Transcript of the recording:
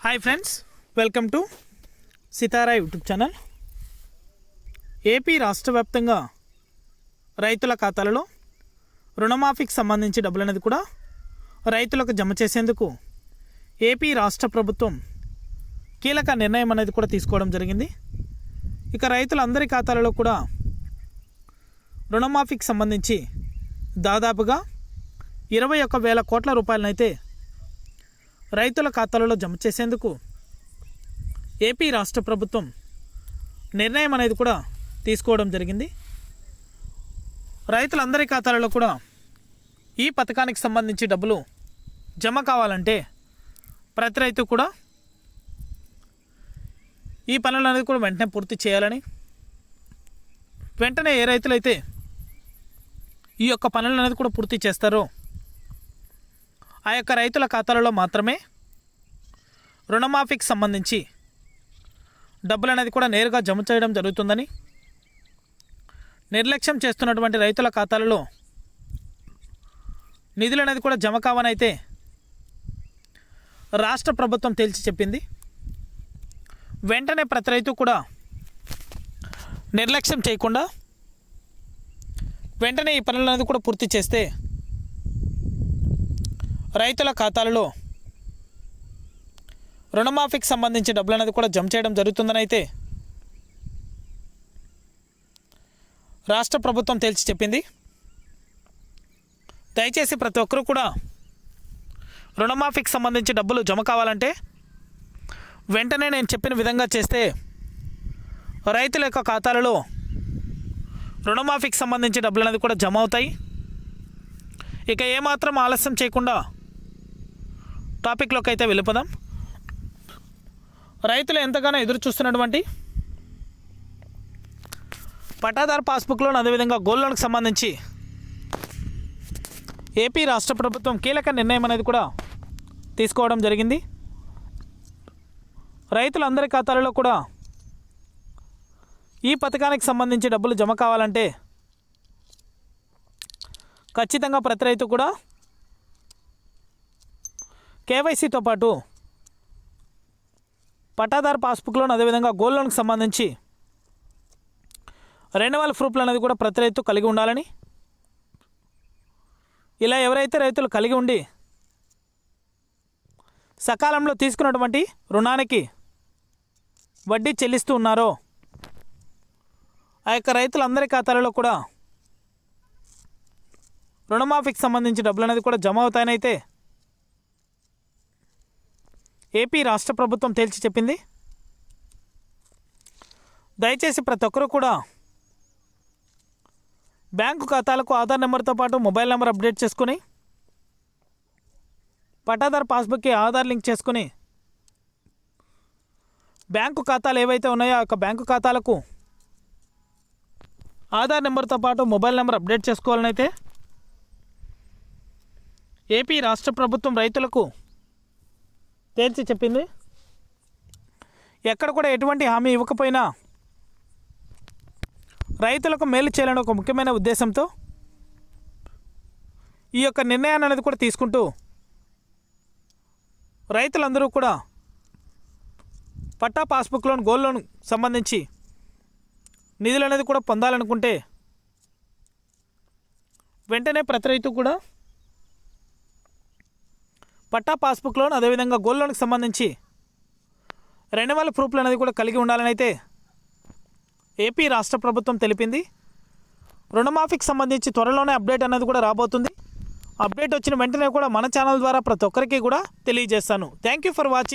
Hi friends welcome to Sitara YouTube channel AP రాష్ట్ర వ్యాప్తంగా రైతుల ఖాతాలలో రుణమాఫీకి సంబంధించి డబ్బులు అనేది కూడా రైతులకు జమ చేసేందుకు ఏపీ రాష్ట్ర ప్రభుత్వం కీలక నిర్ణయం అనేది కూడా తీసుకోవడం జరిగింది. ఇక రైతులందరి ఖాతాలలో కూడా రుణమాఫీకి సంబంధించి దాదాపుగా ఇరవై ఒక్క వేల కోట్ల రూపాయలనైతే రైతుల ఖాతాలలో జమ చేసేందుకు ఏపీ రాష్ట్ర ప్రభుత్వం నిర్ణయం అనేది కూడా తీసుకోవడం జరిగింది. రైతులందరి ఖాతాలలో కూడా ఈ పథకానికి సంబంధించి డబ్బులు జమ కావాలంటే ప్రతి రైతు కూడా ఈ పనులు అనేది కూడా వెంటనే పూర్తి చేయాలని వెంటనే ఏ రైతులైతే ఈ యొక్క పనులు అనేది కూడా పూర్తి చేస్తారో ఆ యొక్క రైతుల ఖాతాలలో మాత్రమే రుణమాఫీకి సంబంధించి డబ్బులు అనేది కూడా నేరుగా జమ చేయడం జరుగుతుందని నిర్లక్ష్యం చేస్తున్నటువంటి రైతుల ఖాతాలలో నిధులు అనేది కూడా జమ కావనైతే రాష్ట్ర ప్రభుత్వం తేల్చి చెప్పింది. వెంటనే ప్రతి రైతు కూడా నిర్లక్ష్యం చేయకుండా వెంటనే ఈ పనులు అనేది కూడా పూర్తి చేస్తే రైతుల ఖాతాలలో రుణమాఫీకి సంబంధించి డబ్బులు అనేది కూడా జమ చేయడం జరుగుతుందని అయితే రాష్ట్ర ప్రభుత్వం తేల్చి చెప్పింది. దయచేసి ప్రతి ఒక్కరూ కూడా రుణమాఫీకి సంబంధించి డబ్బులు జమ కావాలంటే వెంటనే నేను చెప్పిన విధంగా చేస్తే రైతుల యొక్క ఖాతాలలో రుణమాఫీకి సంబంధించి డబ్బులు అనేది కూడా జమ అవుతాయి. ఇక ఏమాత్రం ఆలస్యం చేయకుండా టాపిక్లోకి అయితే వెళ్ళిపోదాం. రైతులు ఎంతగానో ఎదురు చూస్తున్నటువంటి పట్టాదారు పాస్బుక్ లోన్ అదేవిధంగా గోల్డ్ లోన్కి సంబంధించి ఏపీ రాష్ట్ర ప్రభుత్వం కీలక నిర్ణయం అనేది కూడా తీసుకోవడం జరిగింది. రైతులందరి ఖాతాలలో కూడా ఈ పథకానికి సంబంధించి డబ్బులు జమ కావాలంటే ఖచ్చితంగా ప్రతి రైతు కూడా కేవైసీతో పాటు పట్టాదారు పాస్బుక్ లోన్ అదేవిధంగా గోల్డ్ లోన్కి సంబంధించి రెన్యువల్ ప్రూఫ్లు అనేది కూడా ప్రతి రైతు కలిగి ఉండాలని. ఇలా ఎవరైతే రైతులు కలిగి ఉండి సకాలంలో తీసుకున్నటువంటి రుణానికి వడ్డీ చెల్లిస్తూ ఉన్నారో ఆ యొక్క రైతులందరి ఖాతాలలో కూడా రుణమాఫీకి సంబంధించి డబ్బులు అనేది కూడా జమ అవుతాయని అయితే ఏపీ రాష్ట్ర ప్రభుత్వం తేల్చి చెప్పింది? దయచేసి ప్రతి ఒక్కరూ కూడా బ్యాంకు ఖాతాలకు ఆధార్ నెంబర్తో పాటు మొబైల్ నెంబర్ అప్డేట్ చేసుకుని పట్టాదారు పాస్బుక్కి ఆధార్ లింక్ చేసుకుని బ్యాంకు ఖాతాలు ఏవైతే ఉన్నాయో ఆ యొక్క బ్యాంకు ఖాతాలకు ఆధార్ నెంబర్తో పాటు మొబైల్ నెంబర్ అప్డేట్ చేసుకోవాలని అయితే ఏపీ రాష్ట్ర ప్రభుత్వం రైతులకు తేల్చి చెప్పింది? ఎక్కడ కూడా ఎటువంటి హామీ ఇవ్వకపోయినా రైతులకు మేలు చేయాలని ఒక ముఖ్యమైన ఉద్దేశంతో ఈ యొక్క నిర్ణయాన్ని అనేది కూడా తీసుకుంటూ రైతులందరూ కూడా పట్టా పాస్బుక్ లోన్ గోల్డ్ లోన్ సంబంధించి నిధులు అనేది కూడా పొందాలనుకుంటే వెంటనే ప్రతి రైతు కూడా పట్టా పాస్బుక్ లోన్ అదేవిధంగా గోల్డ్ లోన్కి సంబంధించి రెన్యువల్ ప్రూఫ్లు అనేది కూడా కలిగి ఉండాలని అయితే ఏపీ రాష్ట్ర ప్రభుత్వం తెలిపింది. రుణమాఫీకి సంబంధించి త్వరలోనే అప్డేట్ అనేది కూడా రాబోతుంది. అప్డేట్ వచ్చిన వెంటనే కూడా మన ఛానల్ ద్వారా ప్రతి ఒక్కరికి కూడా తెలియజేస్తాను. Thank you for watching